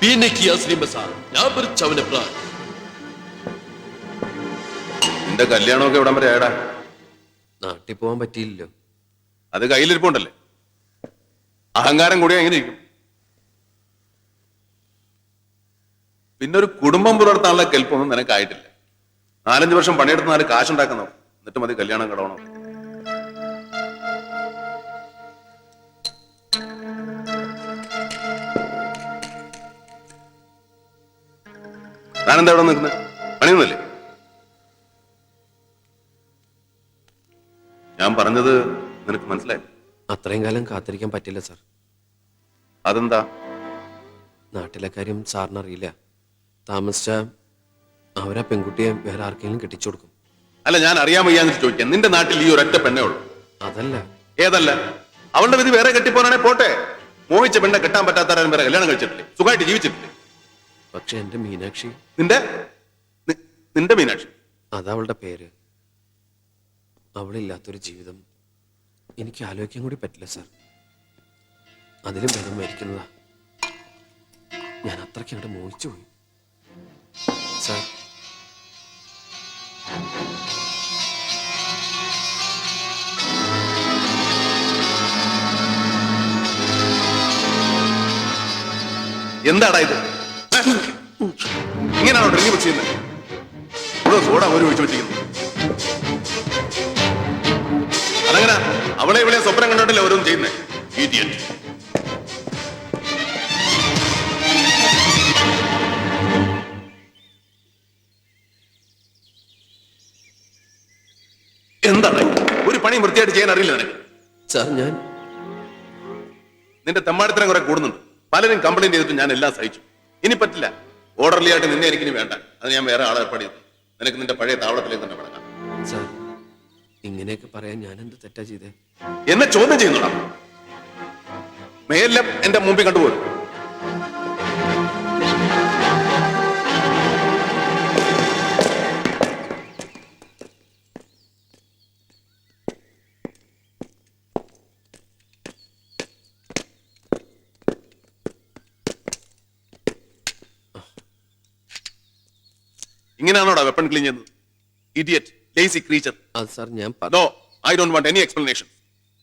പിന്നെ കിയാ ശ്രീമസാർ ഞാൻ പറിച്ചവനെ പ്രാൻ നിന്റെ കല്യാണമൊക്കെ ഇവിടം വരെ ആയടാ? നാട്ടിൽ പോകാൻ പറ്റിയില്ലല്ലോ. അത് കയ്യിലിരിപ്പുണ്ടല്ലേ? അഹങ്കാരം കൂടി എങ്ങനെ ഇരിക്കും. പിന്നെ ഒരു കുടുംബം പുലർത്താനുള്ള കെൽപ്പൊന്നും നിനക്കായിട്ടില്ല. നാലഞ്ച് വർഷം പണിയെടുത്ത് നാല് കാശുണ്ടാക്കുന്നു എന്നിട്ട് മതി കല്യാണം കടവണം. താനെന്താ അവിടെ നിൽക്കുന്നത്? പണിയൊന്നുമില്ലേ? ഞാൻ പറഞ്ഞത് നിനക്ക് മനസ്സിലായി? അത്രയും കാലം കാത്തിരിക്കാൻ പറ്റില്ല സാർ. അതെന്താ? നാട്ടിലെ കാര്യം സാറിന് അറിയില്ല താമസിച്ച അവരാ പെൺകുട്ടിയെ വേറെ ആർക്കെങ്കിലും കെട്ടിച്ചു കൊടുക്കും. അല്ല ഞാൻ അറിയാൻ വയ്യാന്ന് ചോദിക്കാം. നിന്റെ നാട്ടിൽ ഈ ഒരൊറ്റ പെണ്ണേ ഉള്ളൂ. അതല്ല. ഏതല്ല? അവളുടെ വിധി വേറെ കെട്ടിപ്പോനാണെ പോട്ടെ. മോഹിച്ച പെണ്ണെ കെട്ടാൻ പറ്റാത്തവരും വേറെ കല്യാണം കഴിച്ചിട്ടില്ലേ? സുഖമായിട്ട് ജീവിച്ചിട്ടില്ലേ പക്ഷെ എന്റെ മീനാക്ഷി. നിന്റെ? നി- നിന്റെ മീനാക്ഷി. അതവളുടെ പേര്. അവളില്ലാത്തൊരു ജീവിതം. എനിക്ക് ആലോചിക്കാൻ കൂടി പറ്റില്ല സർ. അതിലും ഭേദം മരിക്കുന്നതാ. ഞാൻ അത്രയ്ക്ക് അങ്ങോട്ട് മോഹിച്ചു പോയി. സാർ. എന്താടാ ഇത്? ഇങ്ങനെയാണോ ഡ്രിങ്ക് മിക്സ് ചെയ്യുന്നത്? ഇവിടെ സോഡ ഒരു ഒഴിച്ചു വെച്ചിരിക്കുന്നു. അതങ്ങനെ അവളെ ഇവിടെ സ്വപ്നം കണ്ടിട്ടില്ല ഓരോന്നും ചെയ്യുന്നത് ഈഡിയറ്റ് എന്താണ്? ഒരു പണി വൃത്തിയായിട്ട് ചെയ്യാൻ അറിയില്ല നിനക്ക്. സാർ ഞാൻ നിന്റെ തെമ്മാടിത്തരം കുറെ കൂടുന്നുണ്ട്. പലരും കംപ്ലൈന്റ് ചെയ്തിട്ട് ഞാൻ എല്ലാം സഹിച്ചു. ഇനി പറ്റില്ല. ഓർഡർലി ആയിട്ട് നിന്നെ എനിക്കിനി വേണ്ട. അത് ഞാൻ വേറെ ആളെ ഏർപ്പാട് ചെയ്തു നിനക്ക് നിന്റെ പഴയ താവളത്തിലേക്ക് തന്നെ സാർ ഇങ്ങനെയൊക്കെ പറയാൻ ഞാൻ എന്ത് തെറ്റാ ചെയ്തേ? എന്നെ ചോദ്യം ചെയ്യുന്നുണ്ടോ മേലെ എന്റെ മുമ്പിൽ കണ്ടുപോകും. ഇങ്ങനെയാണോടാ വെപ്പൺ ക്ലീൻ ചെയ്യുന്നത്? ഇഡിയറ്റ് ലേസി ക്രീച്ചർ അത് സാർ ഞാൻ പറ- no I don't want any explanation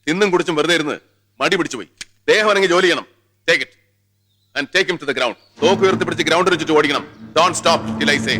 ഇന്നും കുടിച്ചും വെറുതെ ഇരുന്ന് മടി പിടിച്ചു പോയി. ദേഹം അനങ്ങി ജോലി ചെയ്യണം. Take it and take him to the ground തോക്ക് ഉയർത്തി പിടിച്ച് ഗ്രൗണ്ടിൽ വെച്ചിട്ട് ഓടിക്കണം. Don't stop till I say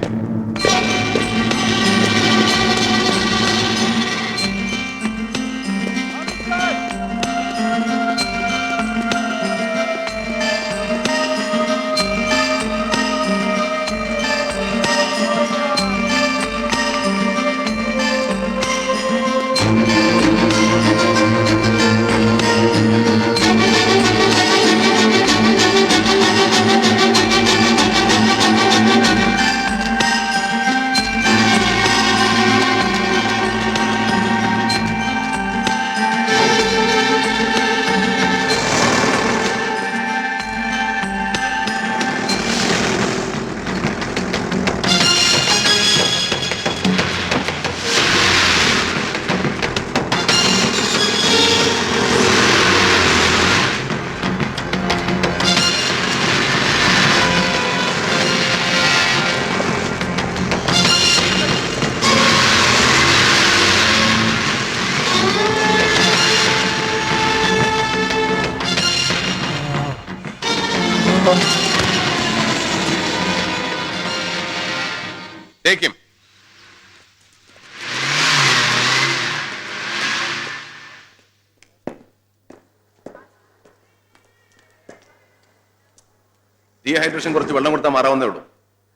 dehydration കുറച്ച് വെള്ളം കൊടുത്താൽ മാറാവുന്നേ ഉള്ളൂ.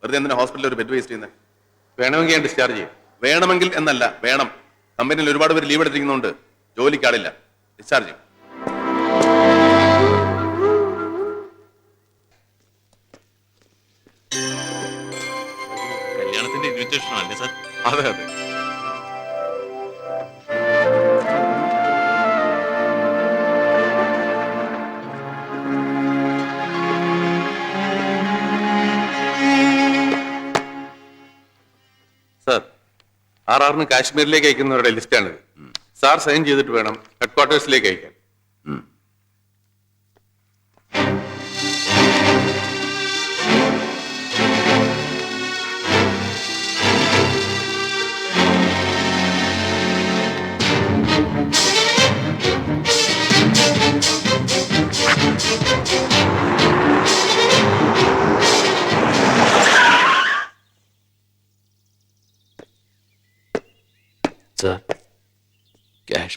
വെറുതെ എന്തിനാ ഹോസ്പിറ്റലിൽ ഒരു ബെഡ് വേസ്റ്റ് ചെയ്യുന്നത് വേണമെങ്കിൽ ഞാൻ ഡിസ്ചാർജ് ചെയ്യും. വേണമെങ്കിൽ എന്നല്ല വേണം. കമ്പനിയിൽ ഒരുപാട് പേര് ലീവ് എടുത്തിരിക്കുന്നുണ്ട് ജോലിക്കാളില്ല ഡിസ്ചാർജ് ചെയ്യും. കല്യാണത്തിന്റെ ഇൻവിറ്റേഷൻ അല്ലേ സാർ അതെ അതെ. ആർ ആറിന് കാശ്മീരിലേക്ക് അയക്കുന്നവരുടെ ലിസ്റ്റാണിത്. സാർ സൈൻ ചെയ്തിട്ട് വേണം ഹെഡ് ക്വാർട്ടേഴ്സിലേക്ക് അയക്കാൻ.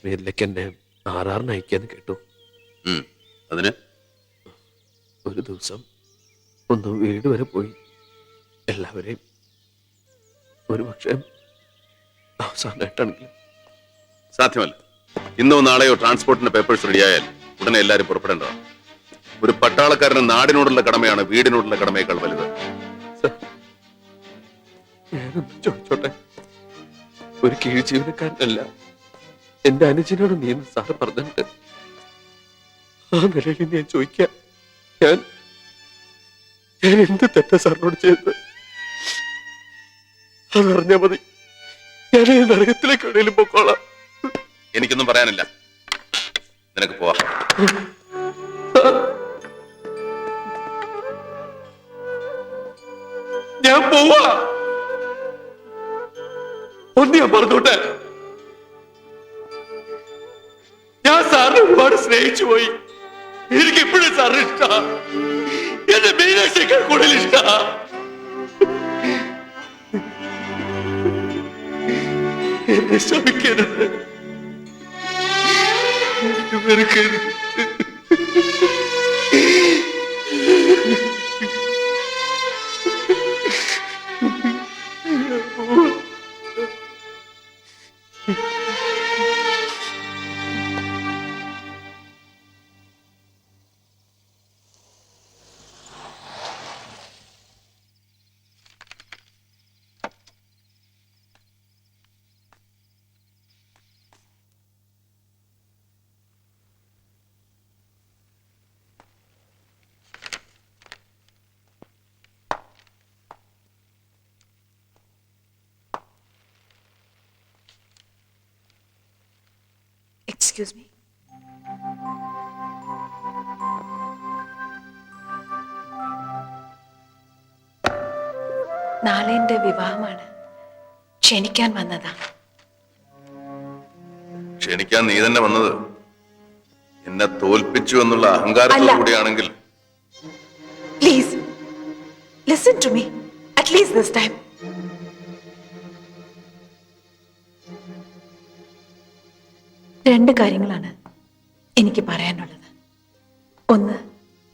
കാശ്മീരിലേക്ക് എന്നെ ആറാറിന് അയക്കാന്ന് കേട്ടു. അതിന്? ഒരു ദിവസം ഒന്ന് വീട് വരെ പോയി. എല്ലാവരെയും ഒരു പക്ഷേ അവസാനമായിട്ടാണെങ്കിലും സാധ്യമല്ല. ഇന്നോ നാളെയോ ട്രാൻസ്പോർട്ടിന്റെ പേപ്പേഴ്സ് റെഡിയായാൽ ഉടനെ എല്ലാവരും പുറപ്പെടേണ്ടതാണ്. ഒരു പട്ടാളക്കാരന് നാടിനോടുള്ള കടമയാണ് വീടിനോടുള്ള കടമയേക്കാൾ വലുത്. ചോദിച്ചോട്ടെ? ഒരു കീഴ് ജീവനക്കാരനല്ല എന്റെ അനുജനോട് നീ എന്ന് സാറ് പറഞ്ഞിട്ട് ആ നിലയിൽ ഞാൻ ചോദിക്കാം. ഞാൻ ഞാൻ എന്ത് തെറ്റ സാറിനോട് ചെയ്തത്? അതറിഞ്ഞാ മതി. ഞാൻ ഈ നരകത്തിലേക്ക് എവിടെയും പൊക്കോളാം. എനിക്കൊന്നും പറയാനില്ല. നിനക്ക് പോവാ. ഞാൻ പോവാ. ഒന്ന് ഞാൻ പറഞ്ഞോട്ടെ. ഒരുപാട് സ്നേഹിച്ചു പോയി. എനിക്ക് എപ്പോഴും സാറിന് ഇഷ്ട എന്റെ മീനാക്ഷിയേക്കാൾ കൂടുതൽ ഇഷ്ട എന്നെ ശമിക്കരുത്. എന്നെ വെറുക്കരുത്. എക്സ്ക്യൂസ് മീ നാളെ വിവാഹമാണ്. ക്ഷണിക്കാൻ വന്നതാ. ക്ഷണിക്കാൻ നീ തന്നെ വന്നത്? എന്നെ തോൽപ്പിച്ചു എന്നുള്ള അഹങ്കാരത്തോടു. കൂടിയാണെങ്കിൽ please listen to me at least this time രണ്ട് കാര്യങ്ങളാണ് എനിക്ക് പറയാനുള്ളത്. ഒന്ന്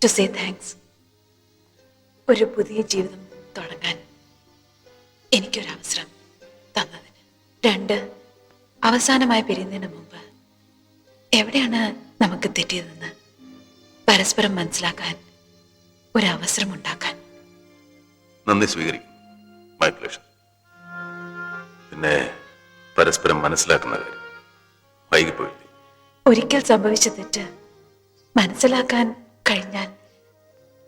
ടു സേ താങ്ക്സ് ഒരു പുതിയ ജീവിതം തുടങ്ങാൻ എനിക്കൊരവസരം തന്നതിന്. രണ്ട് അവസാനമായി പിരിയുന്നതിന് മുമ്പ് എവിടെയാണ് നമുക്ക് തെറ്റിയതെന്ന് പരസ്പരം മനസ്സിലാക്കാൻ ഒരവസരം ഉണ്ടാക്കാൻ നന്ദി സ്വീകരിക്കും പിന്നെ പരസ്പരം മനസ്സിലാക്കുന്ന കാര്യം. വൈകിപ്പോയില്ലേ ഒരിക്കൽ സംഭവിച്ച തെറ്റ് മനസ്സിലാക്കാൻ കഴിഞ്ഞാൽ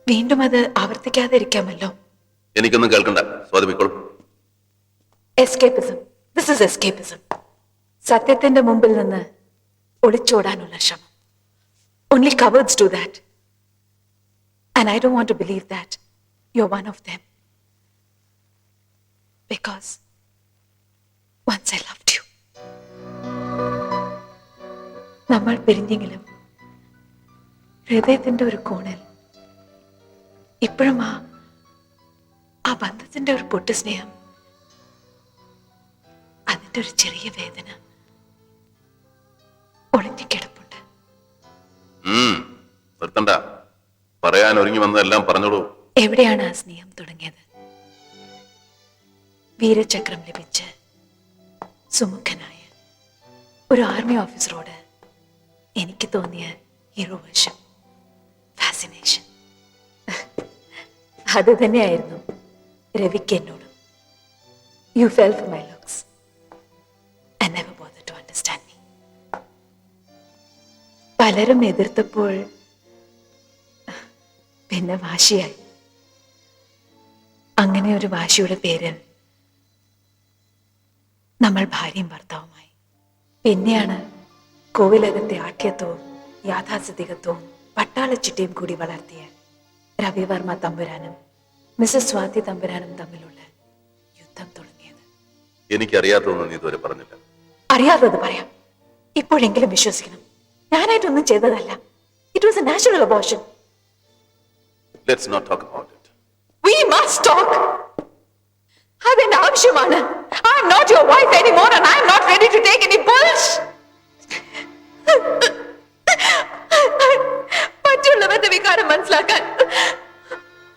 വീണ്ടും അത് ആവർത്തിക്കാതെ ഇരിക്കാമല്ലോ എനിക്കൊന്നും കേൾക്കണ്ട. സ്വാതമിക്കോളും എസ്കേപ്പിസം ദിസ് ഇസ് എസ്കേപ്പിസം സത്യത്തിന്റെ മുമ്പിൽ നിന്ന് ഒളിച്ചോടാനുള്ള ശ്രമം. Only cowards do that and I don't want to believe that you one of them because once I love നമ്മൾ പിരിഞ്ഞെങ്കിലും ഹൃദയത്തിന്റെ ഒരു കോണിൽ ഇപ്പോഴും ആ ആ ബന്ധത്തിന്റെ ഒരു പൊട്ടു സ്നേഹം അതിന്റെ ഒരു ചെറിയ വേദന ഒളിഞ്ഞു കിടപ്പുണ്ട് ഉം നിർത്തണ്ട. പറയാൻ ഒരുങ്ങി വന്നതെല്ലാം പറഞ്ഞോളൂ. എവിടെയാണ് ആ സ്നേഹം തുടങ്ങിയത്? വീരചക്രം ലഭിച്ച് സുമുഖനായ ഒരു ആർമി ഓഫീസറോട് എനിക്ക് തോന്നിയ ഹീറോ വേഷം ഫാസിനേഷൻ അത് തന്നെയായിരുന്നു രവിക്ക് എന്നോട്. You fell for my looks to understand me പലരും എതിർത്തപ്പോൾ പിന്നെ വാശിയായി. അങ്ങനെ ഒരു വാശിയുടെ പേര് നമ്മൾ ഭാര്യയും ഭർത്താവുമായി. പിന്നെയാണ് കോവിലകത്തെ ആഠ്യത്വവും യാഥാസ്ഥിതികത്വവും പട്ടാളച്ചിട്ടയും കൂടി വളർത്തിയ രവിവർമ്മ തമ്പുരാനും മിസസ് സ്വാതി തമ്പുരാനും തമ്മിലുള്ള യുദ്ധം തുടങ്ങിയത്. എനിക്കറിയാത്തതൊന്നും നീ ഇതുവരെ പറഞ്ഞില്ല. അറിയാത്തത് പറയാം. ഇപ്പോഴെങ്കിലും വിശ്വസിക്കണം. ഞാനായിട്ടൊന്നും ചെയ്തതല്ല. It was a natural abortion let's not talk about it We must talk. അതെന്റെ ആവശ്യമാണ്. I am not your wife anymore and I am not ready to take any bullsh വികാരം മനസ്സിലാക്കാൻ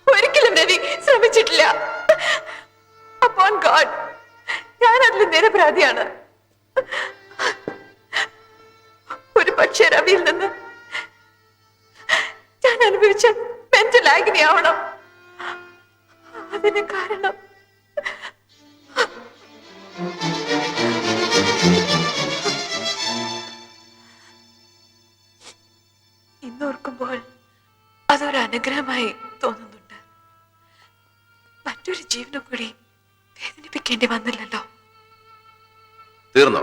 ഒരിക്കലും രവി ശ്രമിച്ചിട്ടില്ല. അപ്പോൺ ഗോഡ് ഞാൻ അതിൽ നിരപരാധിയാണ്. ഒരു പക്ഷേ രവിയിൽ നിന്ന് ഞാൻ അനുഭവിച്ച മെന്റൽ ആഗ്നി അതിന് കാരണം അനുഗ്രഹമായി തോന്നുന്നുണ്ട്. മറ്റൊരു ജീവനും കൂടി വേദനിപ്പിക്കേണ്ടി വന്നില്ലല്ലോ. തീർന്നോ?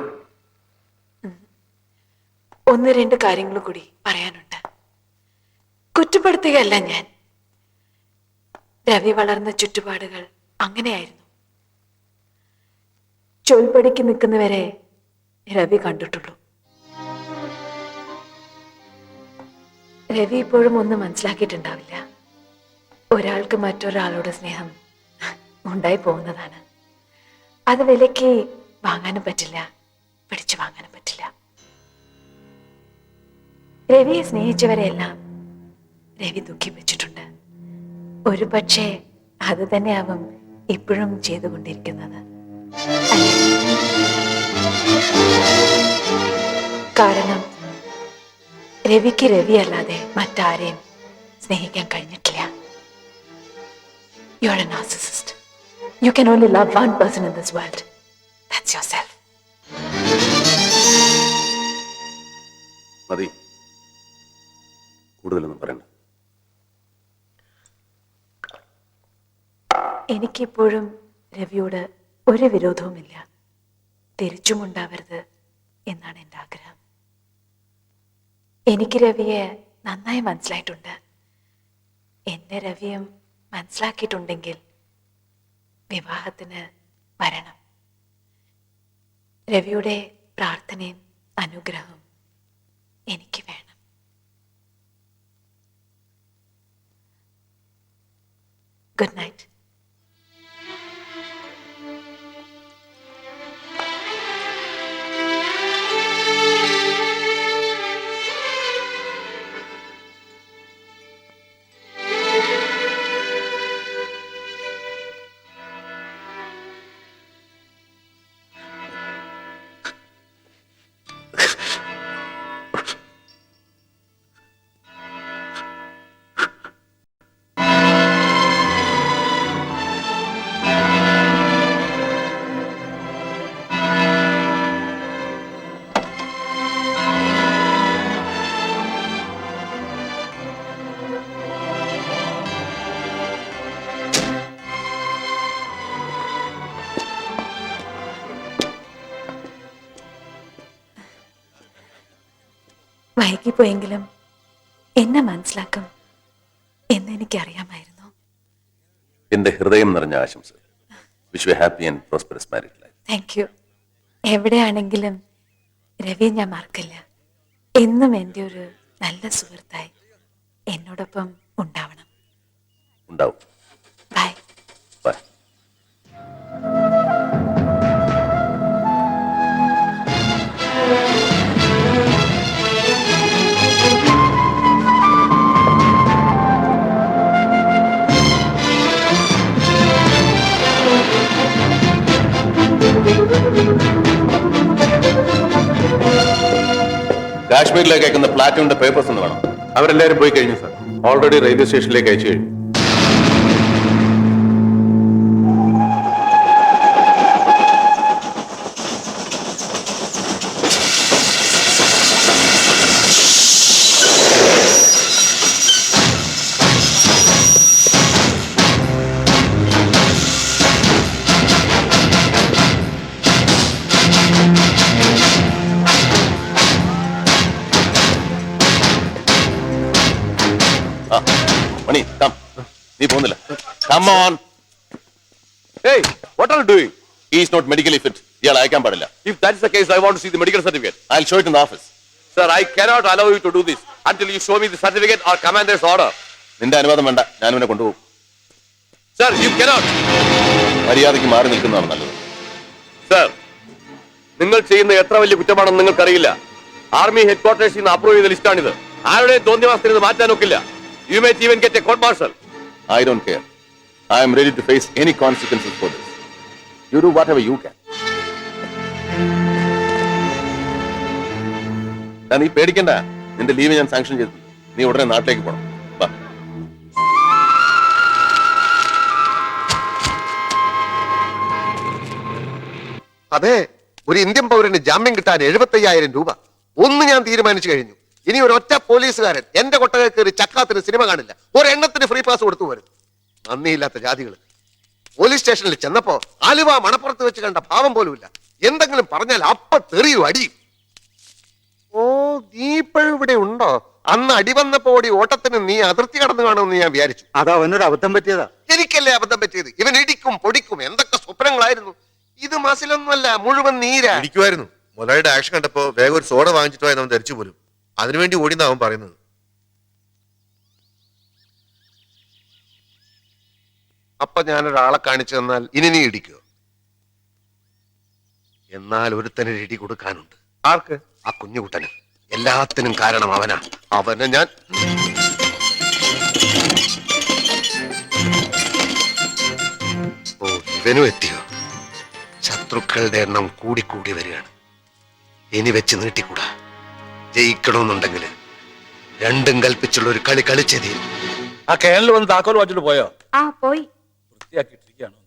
ഒന്ന് രണ്ട് കാര്യങ്ങളും കൂടി പറയാനുണ്ട്. കുറ്റപ്പെടുത്തുകയല്ല ഞാൻ. രവി വളർന്ന ചുറ്റുപാടുകൾ അങ്ങനെയായിരുന്നു. ചൊൽപ്പടിക്ക് നിൽക്കുന്നവരെ രവി കണ്ടിട്ടുള്ളൂ. രവി ഇപ്പോഴും ഒന്നും മനസ്സിലാക്കിയിട്ടുണ്ടാവില്ല. ഒരാൾക്ക് മറ്റൊരാളോട് സ്നേഹം ഉണ്ടായി പോകുന്നതാണ്. അത് വിലയ്ക്ക് വാങ്ങാനും പറ്റില്ല പിടിച്ചു വാങ്ങാനും പറ്റില്ല. രവിയെ സ്നേഹിച്ചവരെയെല്ലാം രവി ദുഃഖിപ്പിച്ചിട്ടുണ്ട് ഒരു പക്ഷേ അത് തന്നെയാവും ഇപ്പോഴും ചെയ്തുകൊണ്ടിരിക്കുന്നത്? കാരണം രവിക്ക് രവി അല്ലാതെ മറ്റാരെയും സ്നേഹിക്കാൻ കഴിഞ്ഞിട്ടില്ല. You are a narcissist you can only love one person in this world that's yourself മതി. കൂടുതലൊന്നും പറയണ്ട. എനിക്കിപ്പോഴും രവിയോട് ഒരു വിരോധവുമില്ല. തിരിച്ചുമുണ്ടാവരുത് എന്നാണ് എന്റെ ആഗ്രഹം. എനിക്ക് രവിയെ നന്നായി മനസ്സിലായിട്ടുണ്ട്. എന്നെ രവിയും മനസ്സിലാക്കിയിട്ടുണ്ടെങ്കിൽ വിവാഹത്തിന് വരണം. രവിയുടെ പ്രാർത്ഥനയും അനുഗ്രഹവും എനിക്ക് വേണം. Good night. വൈകിപ്പോയെങ്കിലും എന്നെ മനസ്സിലാക്കും എന്ന് എനിക്കറിയാമായിരുന്നു എന്റെ ഹൃദയം നിറഞ്ഞ ആശംസ wish you happy and prosperous married life thank you എവിടെയാണെങ്കിലും രവി ഞാൻ മറക്കില്ല. എന്നും എന്റെ ഒരു നല്ല സുഹൃത്തായി എന്നോടൊപ്പം ഉണ്ടാവണം. ഉണ്ടാവും. കാശ്മീരിലേക്ക് അയക്കുന്ന പ്ലാറ്റിന്റെ പേപ്പേഴ്സ് ഒന്ന് വേണം. അവരെല്ലാരും പോയി കഴിഞ്ഞു സാർ ഓൾറെഡി റെയിൽവേ സ്റ്റേഷനിലേക്ക് അയച്ചു കഴിഞ്ഞു. Come on Hey, what are you is not medically fit ഇയാൾ അയക്കാൻ പാടില്ല. If that's the case, I want to see the medical certificate. I show it in office Sir, I cannot allow you to do this until you show me the certificate or commander's order. നിന്റെ അനുവാദം വേണ്ട. ഞാൻ ഇവനെ കൊണ്ടുപോകും. Sir you cannot മര്യാദയ്ക്ക് മാറി നിൽക്കുന്നതാണ് നല്ലത്. സർ നിങ്ങൾ ചെയ്യുന്ന എത്ര വലിയ കുറ്റമാണെന്ന് നിങ്ങൾക്കറിയില്ല. ആർമി ഹെഡ് ക്വാർട്ടേഴ്സിൽ നിന്ന് അപ്രൂവ് ചെയ്ത ലിസ്റ്റാണിത് ആരുടെയും തോന്നിയവാസത്തിന് മാറ്റാൻ ഒക്കില്ല you may even get a court martial I don't care I am ready to face any consequences for this. You do whatever you can. നീ പേടിക്കണ്ട. നിന്റെ ലീവ് ഞാൻ സാങ്ഷൻ ചെയ്തു. നീ ഉടനെ നാട്ടിലേക്ക് പോകണം വാ. അതെ ഒരു ഇന്ത്യൻ പൗരന് ജാമ്യം കിട്ടാൻ എഴുപത്തയ്യായിരം രൂപ. ഒന്ന് ഞാൻ തീരുമാനിച്ചു കഴിഞ്ഞു. ഇനി ഒരു ഒറ്റ പോലീസുകാരൻ എന്റെ കൊട്ടകയിൽ കയറി ചക്കാത്തിന് സിനിമ കാണില്ല. ഒരെണ്ണത്തിന് ഫ്രീ പാസ് കൊടുത്തു വരും നന്ദിയില്ലാത്ത ജാതികൾ പോലീസ് സ്റ്റേഷനിൽ ചെന്നപ്പോ ആലുവ മണപ്പുറത്ത് വെച്ച് കണ്ട ഭാവം പോലുമില്ല. എന്തെങ്കിലും പറഞ്ഞാൽ അപ്പ തെറിയും അടിയും. ഓ നീ ഇപ്പോഴും ഇവിടെ ഉണ്ടോ? അന്ന് അടി വന്നപ്പോ ഓടി ഓട്ടത്തിന് നീ അതിർത്തി കടന്നു കാണുമെന്ന് ഞാൻ വിചാരിച്ചു. അതാ അവനൊരു അബദ്ധം പറ്റിയതാ. എനിക്കല്ലേ അബദ്ധം പറ്റിയത്? ഇവൻ ഇടിക്കും പൊടിക്കും എന്തൊക്കെ സ്വപ്നങ്ങളായിരുന്നു. ഇത് മസിലൊന്നുമല്ല മുഴുവൻ നീരാ. ഇരിക്കുമായിരുന്നു മുതലാളിയുടെ ആക്ഷൻ കണ്ടപ്പോ വേഗം ഒരു സോഡ വാങ്ങിച്ചിട്ടോ എന്ന് അവൻ ധരിച്ചു പോലും. അതിനുവേണ്ടി ഓടിയെന്നാ അവൻ പറയുന്നത്. അപ്പൊ ഞാൻ ഒരാളെ കാണിച്ചു തന്നാൽ ഇനി നീ ഇടിക്കോ? എന്നാൽ ഒരുത്തന് ഇടി കൊടുക്കാനുണ്ട്. ആർക്ക്? ആ കുഞ്ഞുകുട്ടന്. എല്ലാത്തിനും കാരണം അവനാ. അവനെ ഞാൻ ഓ ഇവനും എത്തിയോ? ശത്രുക്കളുടെ എണ്ണം കൂടിക്കൂടി വരികയാണ്. ഇനി വെച്ച് നീട്ടിക്കൂടാ. ജയിക്കണമെന്നുണ്ടെങ്കിൽ രണ്ടും കൽപ്പിച്ചുള്ള ഒരു കളി കളിച്ചേ തീരും ആ കേരളിൽ വന്ന് താക്കോൽ വാച്ചിട്ട് പോയോ? ആ പോയി. വൃത്തിയാക്കിയിട്ടിരിക്കുകയാണോ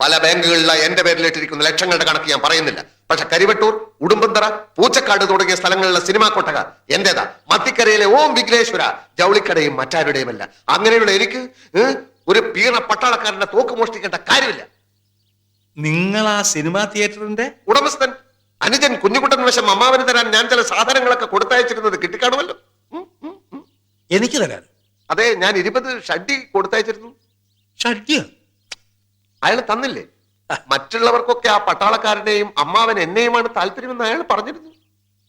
പല ബാങ്കുകളിലെ എന്റെ പേരിലിട്ടിരിക്കുന്ന ലക്ഷങ്ങളുടെ കണക്ക് ഞാൻ പറയുന്നില്ല. പക്ഷെ കരിവട്ടൂർ ഉടുമ്പന്തറ പൂച്ചക്കാട് തുടങ്ങിയ സ്ഥലങ്ങളിലെ സിനിമാ കൊട്ടക എന്റേതാ മത്തിക്കരയിലെ ഓം വിഘ്നേശ്വര ജൗളിക്കടയും മറ്റാരുടെയുമല്ല. അങ്ങനെയുള്ള എനിക്ക് ഒരു പീണ പട്ടാളക്കാരന്റെ തോക്ക് മോഷ്ടിക്കേണ്ട കാര്യമില്ല. നിങ്ങൾ ആ സിനിമാ തിയേറ്ററിന്റെ ഉടമസ്ഥൻ അനുജൻ കുഞ്ഞുകുട്ടൻ വശം അമ്മാവന് തരാൻ ഞാൻ ചില സാധനങ്ങളൊക്കെ കൊടുത്തയച്ചിരുന്നത് കിട്ടിക്കാണുമല്ലോ. എനിക്ക് തരാൻ. അതെ ഞാൻ ഇരുപത് ഷഡ്ഡി കൊടുത്തയച്ചിരുന്നു. ഷഡ്ഡിയ? അയാൾ തന്നില്ലേ? മറ്റുള്ളവർക്കൊക്കെ ആ പട്ടാളക്കാരനെയും അമ്മാവൻ എന്നെയുമാണ് താല്പര്യമെന്ന് അയാൾ പറഞ്ഞിരുന്നു.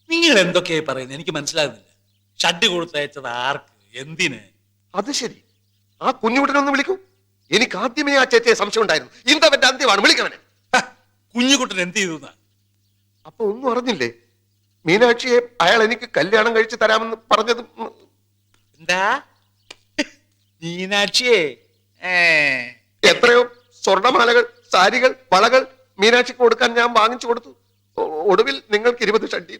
നിങ്ങൾ എന്തൊക്കെയായി പറയുന്നത്? എനിക്ക് മനസ്സിലാകുന്നില്ല. ഷഡ് കൊടുത്തയച്ചത് ആർക്ക്? എന്തിന്? അത് ശരി. ആ കുഞ്ഞുകുട്ടനൊന്ന് വിളിക്കൂ. എനിക്ക് ആദ്യമേ ആ ചേച്ചിയെ സംശയം ഉണ്ടായിരുന്നു. ഇന്നവന്റെ അന്ത്യമാണ്. വിളിക്കവനെ കുഞ്ഞുകുട്ടൻ എന്ത് ചെയ്തു? അപ്പൊ ഒന്നും അറിഞ്ഞില്ലേ? മീനാക്ഷിയെ അയാൾ എനിക്ക് കല്യാണം കഴിച്ചു തരാമെന്ന് പറഞ്ഞത് എന്താ? മീനാക്ഷിയേ. ഏ. എത്രയോ സ്വർണമാലകൾ സാരികൾ വളകൾ മീനാക്ഷിക്ക് കൊടുക്കാൻ ഞാൻ വാങ്ങിച്ചു കൊടുത്തു. ഒടുവിൽ നിങ്ങൾക്ക് ഇരുപത് ഷഡ്ഡി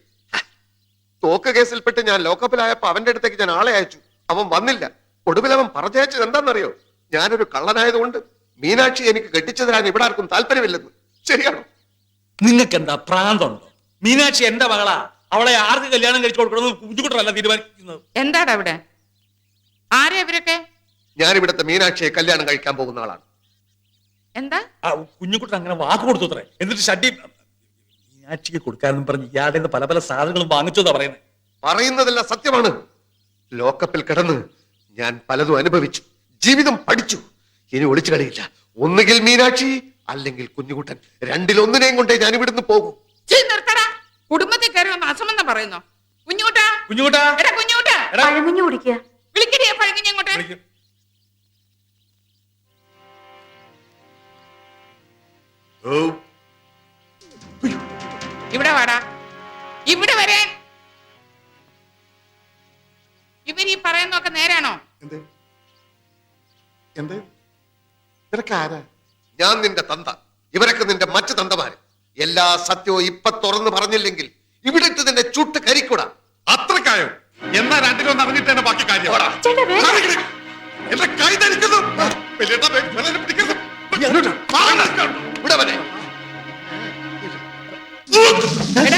തോക്ക് കേസിൽപ്പെട്ട് ഞാൻ ലോക്കപ്പിലായപ്പോ അവന്റെ അടുത്തേക്ക് ഞാൻ ആളെ അയച്ചു. അവൻ വന്നില്ല. ഒടുവിൽ അവൻ പറഞ്ഞയച്ചത് എന്താണെന്നറിയോ? ഞാനൊരു കള്ളനായതുകൊണ്ട് മീനാക്ഷി എനിക്ക് കെട്ടിച്ചു തരാൻ ഇവിടെ ആർക്കും താല്പര്യമില്ലെന്ന്. ശരിയാണോ? നിങ്ങൾക്ക് എന്താ പ്രാന്തം? മീനാക്ഷി എന്റെ മകളാ. അവളെ ആർക്ക് കല്യാണം കഴിച്ചു കൊടുക്കണമെന്ന് ബുദ്ധിമുട്ടല്ല തീരുമാനിക്കുന്നത്. എന്താടാ ഇവിടെ? ആരെ ഇവരൊക്കെ? ഞാൻ ഇവിടുത്തെ മീനാക്ഷിയെ കല്യാണം കഴിക്കാൻ പോകുന്ന ആളാണ്. എന്താ? ആ കുഞ്ഞുകുട്ടൻ അങ്ങനെ വാക്ക് കൊടുത്തു അത്രേ. എന്നിട്ട് ഷഡ്ഡി മീനാക്ഷിക്ക് കൊടുക്കാനെന്ന് പറഞ്ഞ് ഇയാളുടെ പല പല സാധനങ്ങളും വാങ്ങിച്ചതാ പറയുന്നത് പറയുന്നതെല്ലാം സത്യമാണ്. ലോക്കപ്പിൽ കിടന്ന് ഞാൻ പലതും അനുഭവിച്ചു. ജീവിതം പഠിച്ചു. ഇനി ഒളിച്ചു കളിയില്ല. ഒന്നുകിൽ മീനാക്ഷി അല്ലെങ്കിൽ കുഞ്ഞുകുട്ടൻ. രണ്ടിലൊന്നിനെയും കൊണ്ടേ ഞാൻ ഇവിടുന്ന് പോകും. ചീ നിർത്തടാ. കുടുംബത്തിൽ കയറി ഒന്ന് അസമെന്ന് പറയുന്നു? കുഞ്ഞുകൂട്ടാ. കുഞ്ഞുകുട്ടാ. എടാ കുഞ്ഞുകൂട്ടാ. എടാ. പഴങ്ങഞ്ഞു കുടിക്കുക. വിളിക്കടിയാ പഴകിഞ്ഞ ഇങ്ങോട്ട്? വിളിക്ക്. ഇവിടെ വാടാ. ഇവിടെ വരാൻ ഇവർ ഈ പറയുന്നൊക്കെ നേരാണോ? ഞാൻ നിന്റെ തന്ത. ഇവരൊക്കെ നിന്റെ മറ്റു തന്തമാര്. എല്ലാ സത്യവും ഇപ്പൊ തുറന്നു പറഞ്ഞില്ലെങ്കിൽ ഇവിടെ ഇട്ട് നിന്നെ ചുട്ട് കരിക്കൂടാ. അത്രക്കായോ? എന്നാ രണ്ടിലൊന്ന് അറിഞ്ഞിട്ട് ബാക്കി കാര്യം. എന്റെ കൈ ധരിക്കുന്നു Okay.